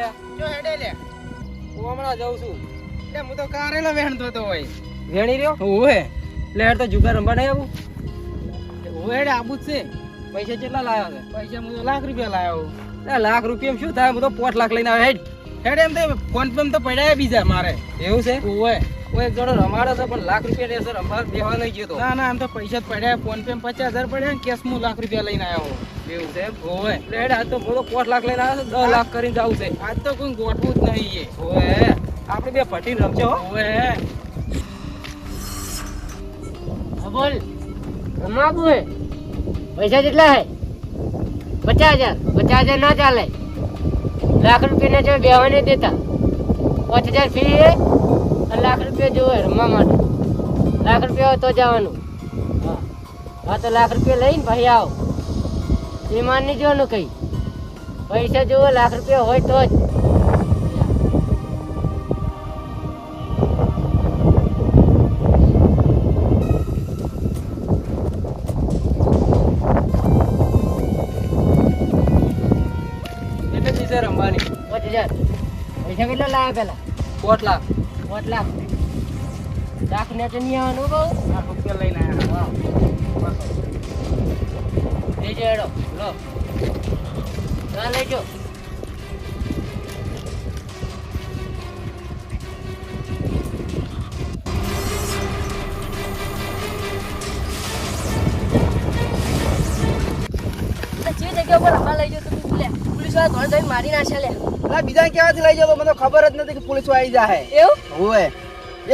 લે. જો હેડે લે. હું હમણાં જાઉં છું. લે હું તો કારેલા વેણતો તો હોય. વેણી રહ્યો? ઓવે લે તો જુગાર રમવા નહીં આવું. ઓવે હેડે આબુ જ છે. પૈસા કેટલા લાવ્યા છે? પૈસા હું તો લાખ રૂપિયા લાવ્યો લે લાખ રૂપિયા શું થાય? હું તો પોઠ લાખ લઈને આવ્યો. હેડ. હેડે એમ તો ફોન પે તો પડ્યા બીજા મારે. એવું છે? ઓવે કોઈ એક જોડે રમાડે છે પણ લાખ રૂપિયા લેશે રમવા બેહવા નહીં ગયો તો. ના ના એમ તો પૈસા પડ્યા. ફોન પે પચાસ હજાર પડ્યા ને કેશ હું લાખ રૂપિયા લઈને આવ્યો. એવું છે? ઓવે તો લાખ લઈને આવ્યો છું દસ લાખ કરીને જાવું છે. આજ તો કોઈ ગોઠવું જ નહીં એ. ઓએ આપણે બે પટીને રમજો હો. ઓવે બોલ. રમાવું હે. પૈસા કેટલા હે? પચાસ હજાર. પચાસ હજાર ના ચાલે. લાખ રૂપિયા ના બેવા નહીં દેતા. પાંચ હજાર ફી લાખ રૂપિયા જોવે રમવા માટે. લાખ રૂપિયા હોય તો જવાનું. હા તો લાખ રૂપિયા લઈને ભાઈ આવો. એ માન નહીં જોવાનું કઈ. પૈસા જોવે લાખ રૂપિયા હોય તો જ. રમવાની. પાંચ હજાર. પૈસા કેટલા લાવ્યા પેલા કોટ લાખ. પાંચ લાખ લાખ ને તો નહીં આવવાનું બહુ. લાખ રૂપિયા લઈને આવ્યા લેજો હેડો લો. ના લેજો જે. જગ્યા પર લઈ જતો પોલીસવાળા ધોરણ ધોઈને મારી નાખ્યા લે. અલા બીજા ક્યાંથી લઈ જતો મને ખબર જ નથી કે પોલીસ આવી જાય એવું? ઓવે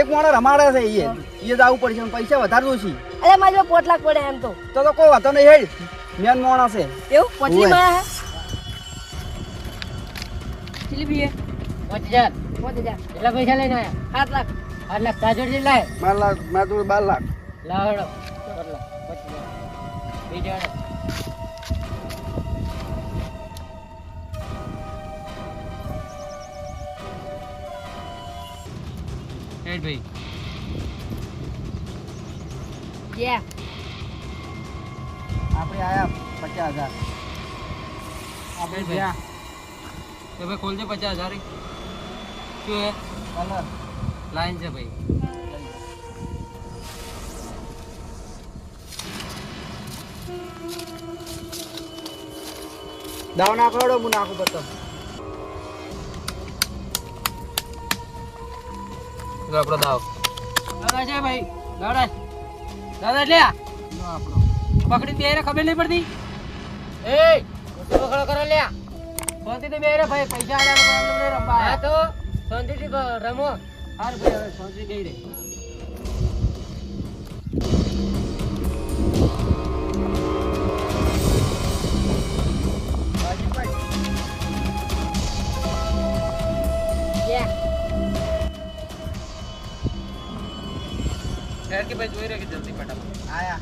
એક મોણો રમાડે છે એ એ પડશે પૈસા વધારે જોશી. અરે મારી પાસે પોટ લાખ પડે એમ તો. તો તો કોઈ વાતો નહીં હેડ. મેન મોણો છે. એવું? પચલી. માં હે? ચીલી બી પાંચ હજાર. પાંચ હજાર. કેટલા પૈસા લઈને આયા? સાત લાખ. આઠ લાખ બાર લાખ મારા જોડે બાર લાખ. પાંચ બીજો હેડ ભાઈ યા આપણે આયા પચાસ હજાર. આપણે ગયા તો ભાઈ ખોલજે પચાસ હજાર શું હે કલર લાઈન છે ભાઈ. દાવ નાખો હું નાખું બતો આપણો દાવ. દાદા છે ભાઈ દાદા. દાદા લે આપણો પકડી બે ખબર નહીં પડતી? એ ખડો ખડો કરો લ્યા શાંતિથી બે ભાઈ પૈસા આલા રમવા હા તો શાંતિથી બ- રમો. હાર ભાઈ હવે શાંતિથી ગઈ રહે. ભાઈ જોઈ રહે કે જલ્દી ફટાફટ? આયા.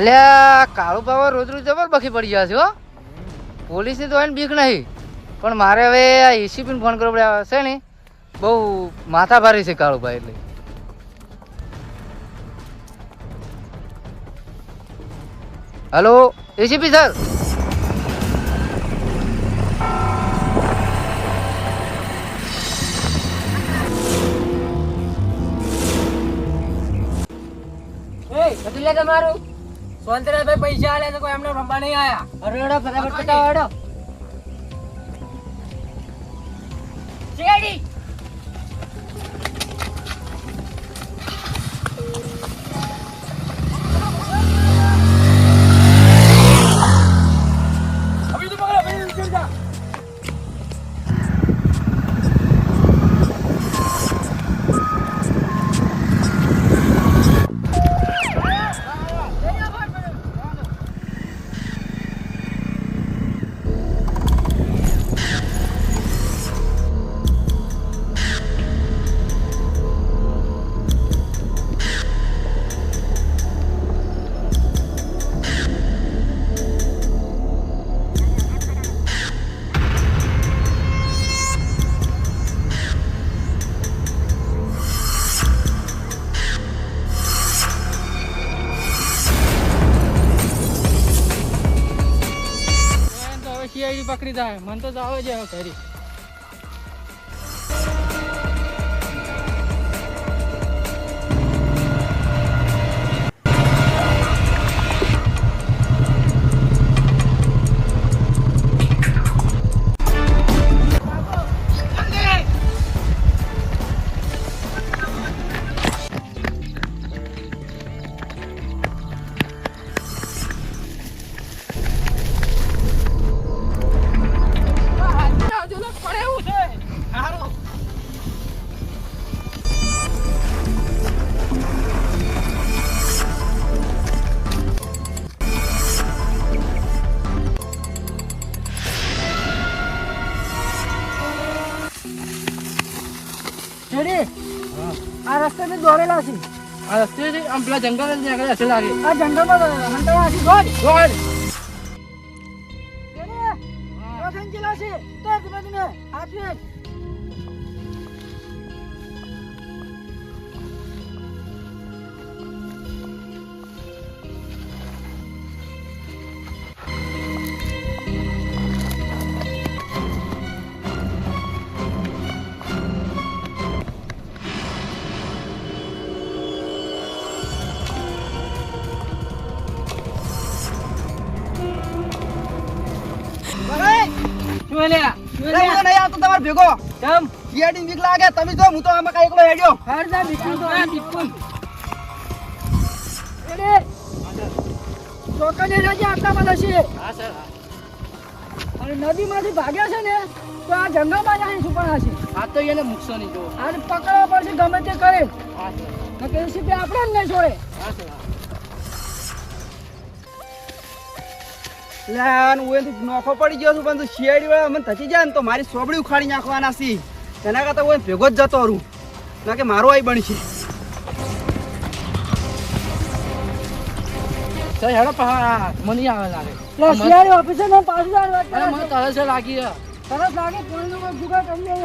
અલ્યા કાળુ બાબા રોજ રોજ જબર બખી પડી ગયા છે હો. પોલીસની તો એને બીક નહીં. પણ મારે હવે આ એસીપીને ફોન કરવો પડે. છે ને બહુ માથા ભારી છે કાળુભાઈ એટલે. હલો એસીપી સર લે તમારું. સ્વતંત્ર ભાઈ પૈસા આલે તો કોઈ એમને રમવા નહીં આયા. અરે ફટાફટ પતાવો ચિયાડી પકડી જાય. મને તો જાવ જ ઘરી. આ રસ્તે દોરેલા છે આ રસ્તે છે આમ પેલા જંગલ જ નીકળે હશે લાગે આ જંગલમાં હંતાવા છે દોડ દોડ ભેગો? કેમ? શિયાળી બીક લાગે. તમે જો હું તો આમાં કઈ એકલો હેડ્યો. હાર જા બિલકુલ તો આ બિલકુલ એડે ચોકને રાજા આટલા બધા છે હા સર અને નદીમાંથી ભાગ્યા છે ને તો આ જંગલમાં જાય છુપાણા છે. આ તો એને મૂકશો નહીં જો આને પકડવા પડશે ગમે તે કરે. હા સર. નકર એસીપી આપણે જ નહીં છોડે. હા સર લે હું એથી નોખો પડી ગયો છું પણ તું શિયાળી વાળા મને થતી જાય ને તો મારી સોબડી ઉખાડી નાખવાના એના કરતા હું ભેગો જ જતો રહું. ના કે મારો આઈ બનશે. હેડો મને આવે લાગે. શિયાળી ને પાછું મને છે. તરસ લાગી તરસ લાગે પાણીનો જુગાડ કરીએ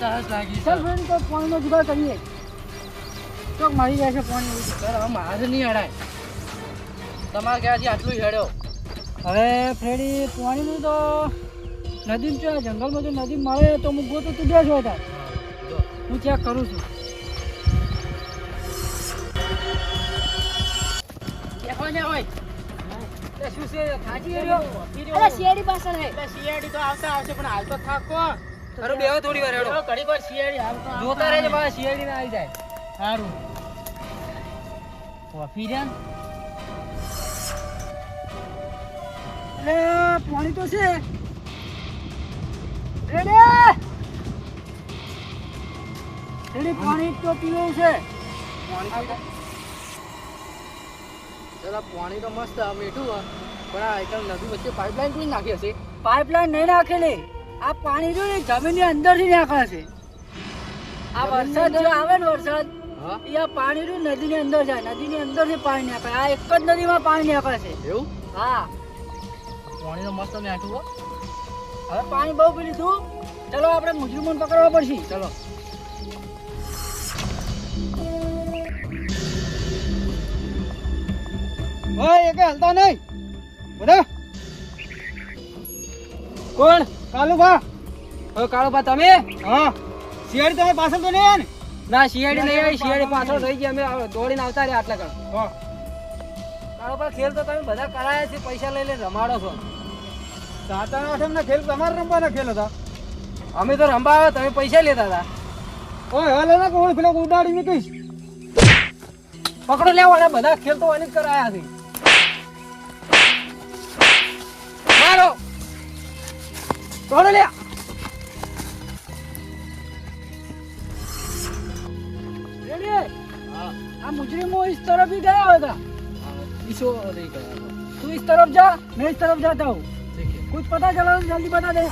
તરસ લાગી ચાલ ફ્રેન્ડ પાણીનો જુગાડ કરીએ. ચોક મળી જાય છે પાણી હવે નહીં હડાય. તમારે ક્યાંથી આટલું હેડ્યો? હવે ફ્રેડી પાણીનું તો નદી છે જંગલમાં જો નદી મળે તો હું ગોતું તું બેસ હોય હું ચેક કરું છું. શિયાળી તો આવતા આવશે પણ હાલ તો થાકો અરે બેહો થોડી વાર હેડો. ઘડી વાર શિયાળી જોતા રહે પાછા શિયાળી ના આવી જાય. સારું. કોફી એટલે પાણી તો છે. રેડી! રેડી પાણી તો પીવું છે. જરા પાણી તો મસ્ત મીઠું પણ આ એકદમ નદી વચ્ચે પાઇપલાઇન કોઈ નાખી હશે? પાઇપલાઇન નહીં નાખેલી. આ પાણી જો ને જમીનની અંદરથી નાખે છે આ વરસાદ જો આવે ને વરસાદ એ આ પાણી નદીની અંદર જાય. નદીની અંદરથી પાણી નાખે. આ એક જ નદીમાં પાણી નાખે છે એવું? હા. પાણી તો મસ્ત મીઠું હવે પાણી બહુ પી લીધું. ચલો આપણે મુજરીમોને પકડવા પડશે. ચલો. એ એકે હલતા નહીં. બધા? કોણ? કાલુભા? હવે કાળોબા તમે? હા. શિયાળી તમે પાછળ તો નહીં ને? ના શિયાળી નહીં આવી. શિયાળી પાછળ રહી ગયા અમે દોડીને આવતા રહ્યા આટલા કાળ હા. કાળોબા ખેલ તો તમે બધા કરાયા છે. પૈસા લઈ લઈને રમાડો છો. સાતાના આઠમના ખેલ તમારે રમવાના ખેલ હતા. અમે તો રમવા આવ્યા તમે પૈસા લેતા હતા. ઓય હા લેના કોણ? પેલો ઉડાડીને કહીશ. પકડો લેવાના બધા ખેલ તો એને જ કરાયા છે. મારો. કોણ લે આ મુજરીમો ઇસ તરફ ગયા હતા ઈસો નહીં ગયા તું ઇસ તરફ જા મેં ઇસ તરફ જાતા હું कुछ पता चला तो जल्दी बता दे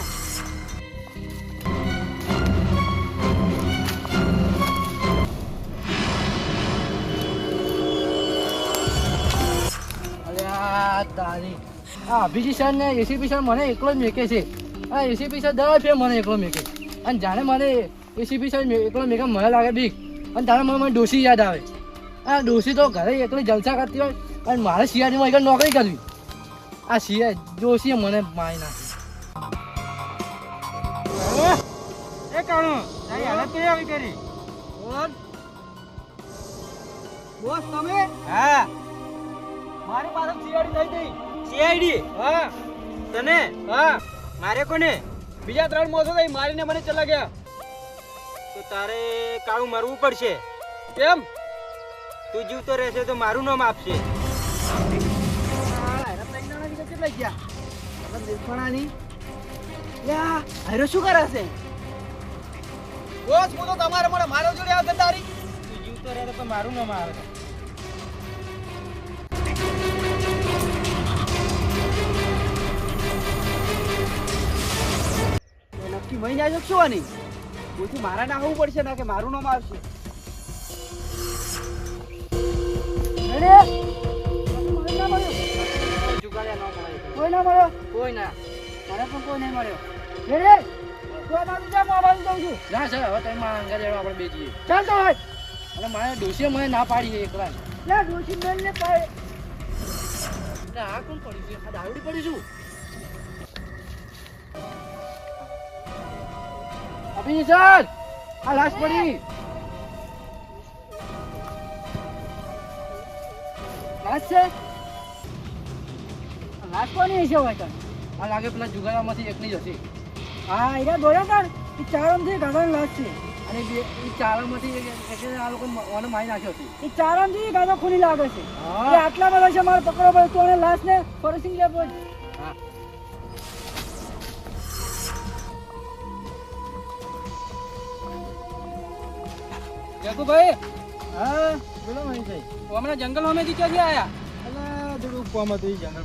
અલ્યા તારી આ અભિજી સર ને એસીપી સર મને એકલો જ મેકે છે આ એસીપી સર દર ફેર મને એકલો મેકે અને જાણે મને એસીપી સર મે- એકલો મેકે મને લાગે બીક અને તારે મને મને ડોસી યાદ આવે આ ડોસી તો ઘરે એકલી જલસા કરતી હોય અને મારે શિયાળીમાં એક નોકરી કરવી આ સિયા જોશી મને માય નાખી. એ કાણો તારી હાલત કેવી આવી કરી બોલ. બોસ તમે? હા. મારી પાસે સીઆઈડી થઈ ગઈ. સીઆઈડી હા. તને? હા. મારે કોને? બીજા ત્રણ મોસો થઈ મારીને મને ચલા ગયા. તો તારે કાળું મરવું પડશે. કેમ? તું જીવતો રહેશે તો મારું નામ આપશે. હું મારો જોડે આવે એ નક્કી મહી જાય શું આની? પૂછું મારા ના આવવું પડશે ના કે મારું નામ આવશે? જુગાડ્યા ન મળે કોઈ ના મળ્યો? કોઈ ના મને પણ કોઈ નહીં મળ્યો. તું આ બાજુ જા આ બાજુ જાઉં છું. ના સર હવે તમે મારા અંગા જેવા આપણે બે જઈએ ચાલ તો હોય અને મારે ડોસીએ મને ના પાડી છે એકલા. લે ડોશી મેલ ને એટલે આ કોણ પડી છે? આ દારૂડી પડી છું. અભિજી સર આ લાશ પડી. લાશ છે? કોની હશે હોય આ લાગે પેલા જુગારામાંથી એકની જ હશે. હા એરા દોડ્યા તાર એ ચારમથી ગાડાની લાશ છે. અને બે એ આ લોકો મને મારી નાખ્યો છે. એ ચારમથી ગાડો ખુલી લાગે છે. હા. એ આટલા બધા છે મારે પકડો પડે તું અને લાશ ને ફરસિંગ લે બોલ. હા. જગુભાઈ હા બોલો મહેશભાઈ. હમણાં જંગલ અમે ક્યાંથી આયા. અલા થોડું કોમ હતું ઈ જંગલ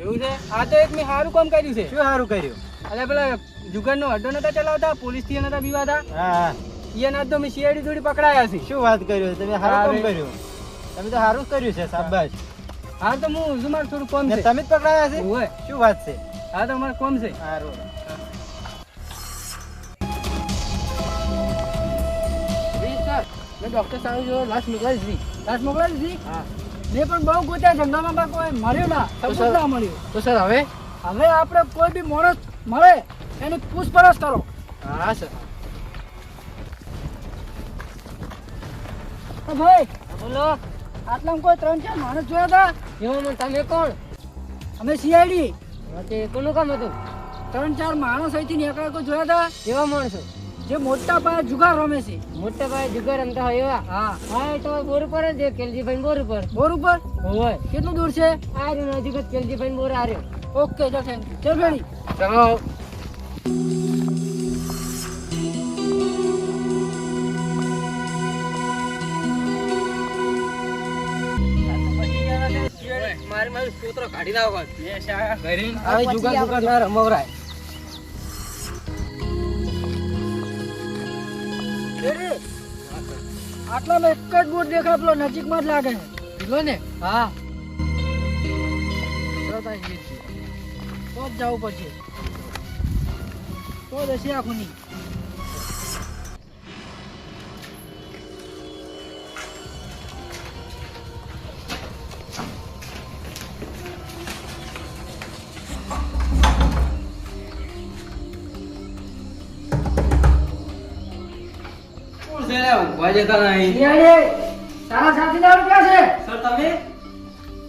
એવું છે? આ તો એક મેં સારું કામ કર્યું છે. શું સારું કર્યું? અલે પેલા જુગારનો અડ્ડો નતા ચલાવતા પોલીસથી નતા બીવાતા હા એ ના તો મેં સીઆઈડી જોડી પકડાયા છે. શું વાત કર્યું તમે સારું કામ કર્યું. તમે તો સારું કર્યું છે શાબાશ. હા તો હું શું મારે થોડું કોમ છે? તમે જ પકડાયા છે? હોય. શું વાત છે? હા તો મારે કોમ છે. સારું. મેં ડૉક્ટર સાહેબ જો લાશ મોકલાવી દીધી. લાશ મોકલાવી દીધી? હા. મેં પણ બહુ ગોત્યા જંગલમાં કોઈ મળ્યું ના. સબૂત ના મળ્યું. તો સર હવે? હવે આપણે કોઈ બી માણસ મળે એની પૂછપરછ કરો. હા સર. તો ભાઈ બોલો. આટલામાં કોઈ ત્રણ ચાર માણસ જોયા હતા? એમાં તમે કોણ? અમે સીઆઈડી કોનું કામ હતું? ત્રણ ચાર માણસ અહીંથી નીકળ્યા કોઈ જોયા હતા? એવા માણસો? જે મોટા પાયે જુગાર રમે છે. મોટા પાયે જુગાર રમતા હોય એવા? હા. હા એ તો બોર ઉપર જ કેલજીભાઈ બોર ઉપર. બોર ઉપર? હોય. કેટલું દૂર છે? આ રહ્યો નજીક જ કેલજીભાઈ બોર આ રહ્યો. ઓકે જો થેન્ક યુ ચલ ભેણી ચલો. મારી મારી સૂત્ર કાઢી નાખો. હવે જુગાર જુગાર ના રમવરાય આટલામાં એક જ બોટ દેખાય પેલો નજીકમાં જ લાગે. ને. હા. તો જ જવું પડશે. તો દસી આખું નહીં ઊભા જતા નહીં નિહાળે તારા સાથીદાર રૂપિયા છે? સર તમે?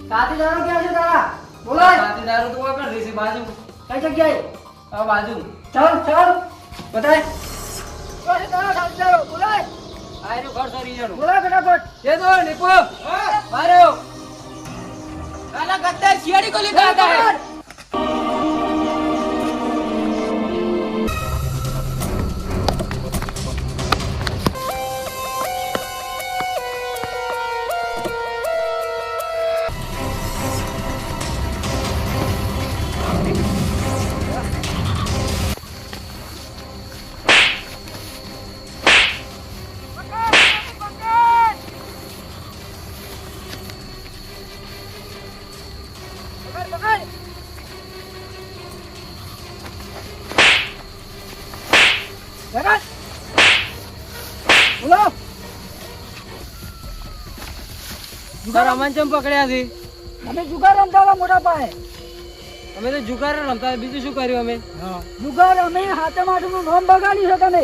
સાથીદાર રૂપિયા છે તારા? બોલો. સાથીદાર તો આગળ રહેશે બાજુ. કઈ જગ્યાએ? આ બાજુ. ચાલ ચાલ. બતાય બોલાય આયનું ઘર સરી જણું ફટાફટ. જે દો નીપો. મારો કાલા શિયાળી કોલી ખાતા બોલો. સર અમન ચમ પકડ્યા છે? અમે જુગાર રમતા હતા મોટા પાયે. અમે તો જુગાર રમતા બીજું શું કર્યું અમે? જુગાર અમે હાથમ આઠમનું નોમ બગાડ્યું છે તમે.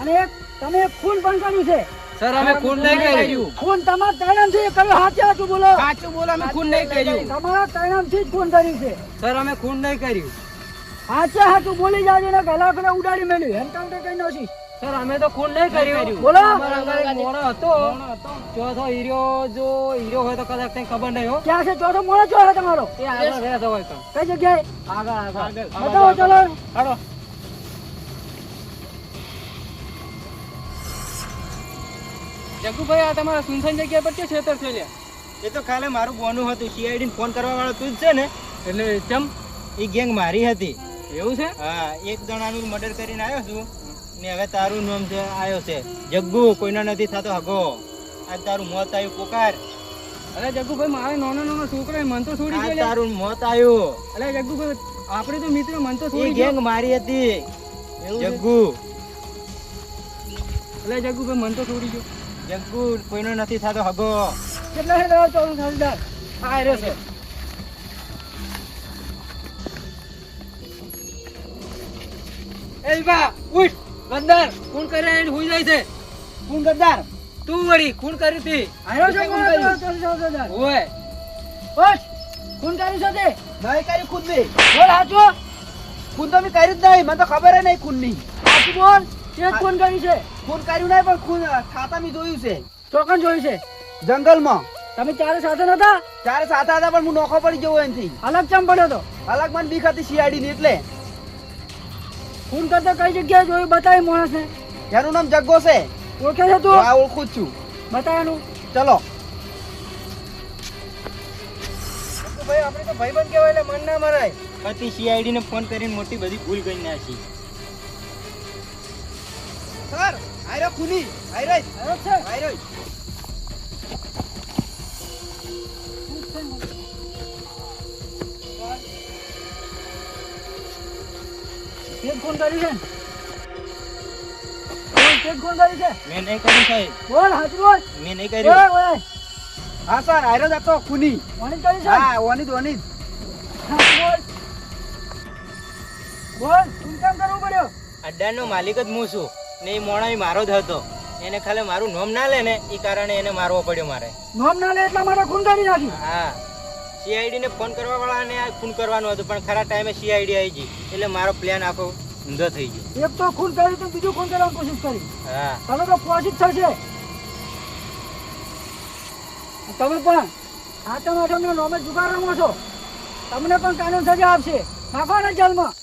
અને તમે ખૂન પણ કર્યું છે. સર અમે ખૂન નહીં કર્યું. ખૂન તમારા તૈણામથી કર્યું હાથે હાથું બોલો. સાચું બોલો અમે ખૂન નહીં કર્યું. તમારા તૈણામથી જ ખૂન કર્યું છે. સર અમે ખૂન નહીં કર્યું. હાથે હાથું બોલી જાજે ને ગલાકડે ઉડાડી મેલ્યું તો કઈ નથી સર અમે તો ખૂન નહીં કર્યું. બોલો. મોણો હતો. ચોથો હીરો જો હીરો હોય તો કદાચ કઈ ખબર નહીં હો. ક્યાં છે? ચોથો મોણો ચો છે તમારો. એ આગળ રહેતો હોય તો. કઈ જગ્યાએ? આગળ આગળ. બતાવો ચલો. હાડો જગુભાઈ આ તમારા સુનસાન જગ્યા પર કે છેતર છે એ તો ખાલી મારું બોનું હતું. સીઆઈડી ફોન કરવા વાળો તું જ છે ને. એટલે ચમ? એ ગેંગ મારી હતી. એવું છે? હા એક જણાનું મર્ડર કરીને આવ્યો છું. ને હવે તારું નામ છે આવ્યો છે. જગ્ગુ કોઈનો નથી થતો હગો. આજ તારું મોત આવ્યું પોકાર. અરે જગ્ગુભાઈ મારે નાનો નાનો છોકરો મન તો છોડી ગયો તારું મોત આવ્યું. અરે જગ્ગુભાઈ આપણે તો મિત્ર મન તો છોડી ગેંગ મારી હતી. જગ્ગુ છે? જગ્ગુ. અરે જગ્ગુભાઈ મન તો છોડી ગયો. જગ્ગુ કોઈનો નથી થતો હગો. કેટલા છે? તમારો ચોથો થાળીદાર આ રહ્યો છે. એ બા ઉઠ. ગદ્દાર ખૂન કરે એને હુઈ જાય છે. ખૂન ગદ્દાર તું વળી ખૂન કરી હતી. આયો છો ખૂન કરી ઓય. બસ ખૂન કરી છો તે? નહીં કરી ખૂન નહીં બોલ હાચો? ખૂન તો મેં કરી જ નહીં. મને તો ખબર નહીં ખૂનની હાચું બોલ. તે ખૂન કર્યું છે. ખૂન કર્યું નહીં પણ ખૂન ખાતા મેં જોયું છે. ચોકન જોયું છે? જંગલમાં. તમે ચારે સાથે નતા ચારે સાથે હતા પણ હું નોખો પડી જવો એનથી. અલગ ચમ પડ્યો તો? અલગ મને બીક હતી શિયાળી ની એટલે. ખૂન કરતા કઈ જગ્યાએ જોયું? બતાવી માણસને. એનું નામ જગ્ગો છે. ઓળખે છે તું? હા ઓળખું જ છું. બતાવ્યાનું ચલો. ભાઈ આપણે તો ભાઈબંધ કહેવાય એટલે મન ના મરાય. પછી સીઆઈડી ને ફોન કરીને મોટી બધી ભૂલ કરી નાખી. સર આયરો ખુલી. આયરો આયરો છે. આયરો તે જ ખૂન છે. તે જ ખૂન છે. મેં નહીં કર્યું સાહેબ. બોલ હાચું બોલ. મેં નહીં કર્યું. ઓય. હા સર આયરો જ હતો ખૂની. કર્યું છે? હા ઓની ઓની બોલ. બોલ શું કામ કરવું પડ્યો? અડ્ડાનો માલિક જ હું છું. ને એ મોણા મારો જ હતો. એને ખાલી મારું નામ ના લે ને એ કારણે એને મારવો પડ્યો મારે. નોમ ના લે એટલા માટે ખૂન કરી નાખી? હા. સીઆઈડી ને ફોન કરવા વાળાને ખૂન કરવાનું હતું પણ ખરા ટાઈમે સીઆઈડી આવી ગઈ. એટલે મારો પ્લાન આખો ઊંધો થઈ ગયો. એક તો ખૂન કર્યું તો બીજું ખૂન કરવાની કોશિશ કરી. હા. તમે તો પોષિત થશે. તમે પણ આઠમ આઠમ નો નોમે જુગાર રમો છો. તમને પણ કાનૂન સજા આપશે. નાખો ને જેલમાં.